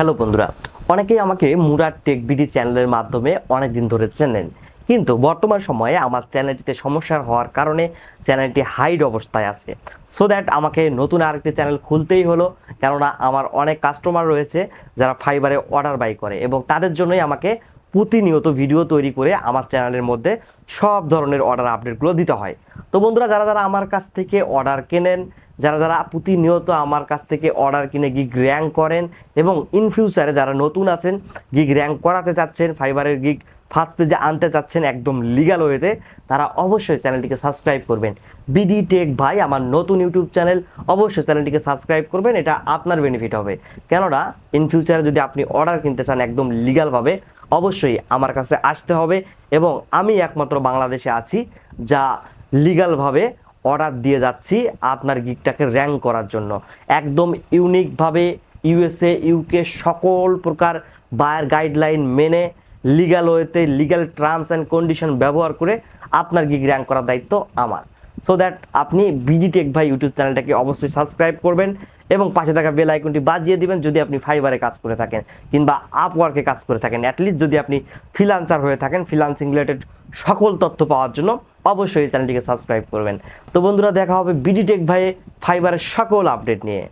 Hello বন্ধুরা, অনেকেই আমাকে মুরার টেক বিডি চ্যানেলের মাধ্যমে অনেক দিন ধরে চেনেন। কিন্তু বর্তমান সময়ে আমার চ্যানেলটিতে সমস্যা হওয়ার কারণে চ্যানেলটি হাইড অবস্থায় আছে। সো দ্যাট আমাকে নতুন আরেকটি চ্যানেল খুলতেই হলো, কেননা আমার অনেক কাস্টমার রয়েছে যারা ফাইবারে অর্ডার বাই করে এবং তাদের জন্যই আমাকে প্রতিনিয়ত ভিডিও তৈরি করে আমার চ্যানেলের মধ্যে সব ধরনের অর্ডার আপডেটগুলো দিতে হয়। তো বন্ধুরা, যারা যারা আমার কাছ থেকে অর্ডার কেনেন, যারা যারা প্রতিনিয়ত আমার কাছ থেকে অর্ডার কিনে গিগ র্যাঙ্ক করেন এবং ইন ফিউচারে যারা নতুন আছেন গিগ র্যাঙ্ক করাতে চাচ্ছেন ফাইবারের গিগ ফার্স্ট পেজে আনতে চাচ্ছেন একদম লিগাল ওয়েতে তারা অবশ্যই চ্যানেলটিকে সাবস্ক্রাইব করবেন। বিডি টেক ভাই, আমার নতুন ইউটিউব চ্যানেল অবশ্যই চ্যানেলটিকে সাবস্ক্রাইব করবেন, এটা আপনার বেনিফিট হবে। কেননা ইন ফিউচারে যদি আপনি অর্ডার কিনতে চান একদম লিগালভাবে অবশ্যই আমার কাছে আসতে হবে এবং আমি একমাত্র বাংলাদেশে আছি যা লিগালভাবে অর্ডার দিয়ে যাচ্ছি আপনার গিকটাকে র্যাঙ্ক করার জন্য। একদম ইউনিকভাবে ইউএসএ ইউকে সকল প্রকার বায়ার গাইডলাইন মেনে লিগাল ওয়েতে লিগাল টার্মস অ্যান্ড কন্ডিশন ব্যবহার করে আপনার গিগ র্যাঙ্ক করার দায়িত্ব আমার। সো দ্যাট আপনি বিডি টেক ভাই ইউটিউব চ্যানেলটাকে অবশ্যই সাবস্ক্রাইব করবেন এবং পাশে থাকা বেল আইকনটি বাজিয়ে দিবেন যদি আপনি ফাইবারে কাজ করে থাকেন কিংবা আপওয়ার্কে কাজ করে থাকেন। অ্যাটলিস্ট যদি আপনি ফ্রিলান্সার হয়ে থাকেন ফ্রিলান্সিং রিলেটেড সকল তথ্য পাওয়ার জন্য অবশ্যই এই চ্যানেলটিকে সাবস্ক্রাইব করবেন। তো বন্ধুরা, দেখা হবে বিডি টেক ভাইয়ে ফাইবারের সকল আপডেট নিয়ে।